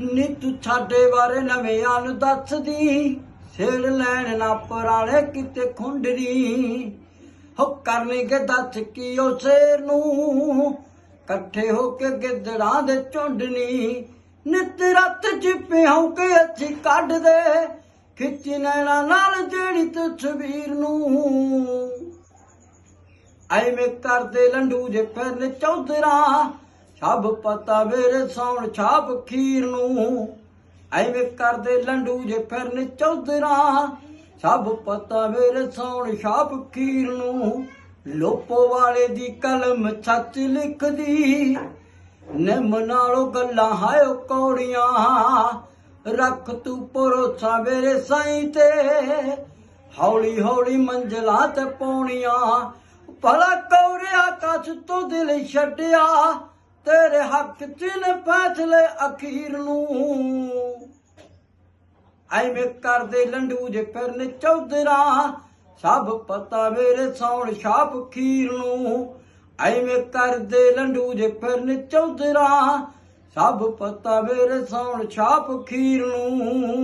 ਨੀ ਤੂੰ ਸਾਡੇ ਬਾਰੇ ਨਵਿਆਂ ਨੂੰ ਦੱਸਦੀ। ਛੇੜ ਲੈਣ ਨਾ ਪੁਰਾਣੇ ਕਿਤੇ ਖੁੰਡਰੀ ਹੋ ਕਰਨਗੇ ਦੱਸ ਕੀ ਉਹ ਸ਼ੇਰ ਨੂੰ। ਇਕੱਠੇ ਹੋ ਕੇ ਗਿੱਦੜਾਂ ਦੇ ਝੁੰਡਨੀ। ਨਿਤ ਰਤ ਚ ਪਿਉ ਕੇ ਅੱਛੀ ਕੱਢਦੇ। ਖਿੱਚ ਨੈਣਾ ਨਾਲ ਜਿਹੜੀ ਤਸਵੀਰ ਨੂੰ। ਐਵੇਂ ਕਰਦੇ ਲੰਡੂ ਜੇ ਫਿਰਨ ਚੌਧਰਾ। ਸਭ ਪਤਾ ਵੇਰੇ ਸੌਣ ਛਾਪ ਖੀਰ ਨੂੰ। ਐਵੇਂ ਕਰਦੇ ਲੰਡੂ ਜੇ ਫਿਰਨ ਚੌਧਰਾ। ਸਭ ਪਤਾ ਮੇਰੇ ਸੌਣ ਛਾਪ ਖੀਰ ਨੂੰ। ਲੋਪੋ ਵਾਲੇ ਦੀ ਕਲਮ ਸੱਚ ਲਿਖਦੀ। ਨਿੰਮ ਨਾਲੋਂ ਗੱਲਾਂ ਹਾਇਓ ਕੌੜੀਆਂ। ਰੱਖ ਤੂੰ ਭਰੋਸਾ ਵੇਰੇ ਸਾਈਂ ਤੇ। ਹੌਲੀ ਹੌਲੀ ਮੰਜ਼ਲਾਂ ਤੇ ਪੌਣੀਆਂ ਭਲਾ ਕੌਰਿਆ ਕੱਚ ਤੂੰ ਦਿਲ ਛੱਡਿਆ। ਤੇਰੇ ਹੱਕ ਚ ਨੇ ਫੈਸਲੇ ਅਖੀਰ ਨੂੰ। ਐਵੇਂ ਕਰਦੇ ਲੰਡੂ ਜੇ ਫਿਰਨ ਚੌਧਰਾ, ਸਭ ਪਤਾ ਮੇਰੇ ਸੌਣ ਛਾਪ ਖੀਰ ਨੂੰ। ਐਵੇਂ ਕਰਦੇ ਲੰਡੂ ਜੇ ਫਿਰਨ ਚੌਧਰਾ, ਸਭ ਪਤਾ ਮੇਰੇ ਸੌਣ ਛਾਪ ਖੀਰ ਨੂੰ।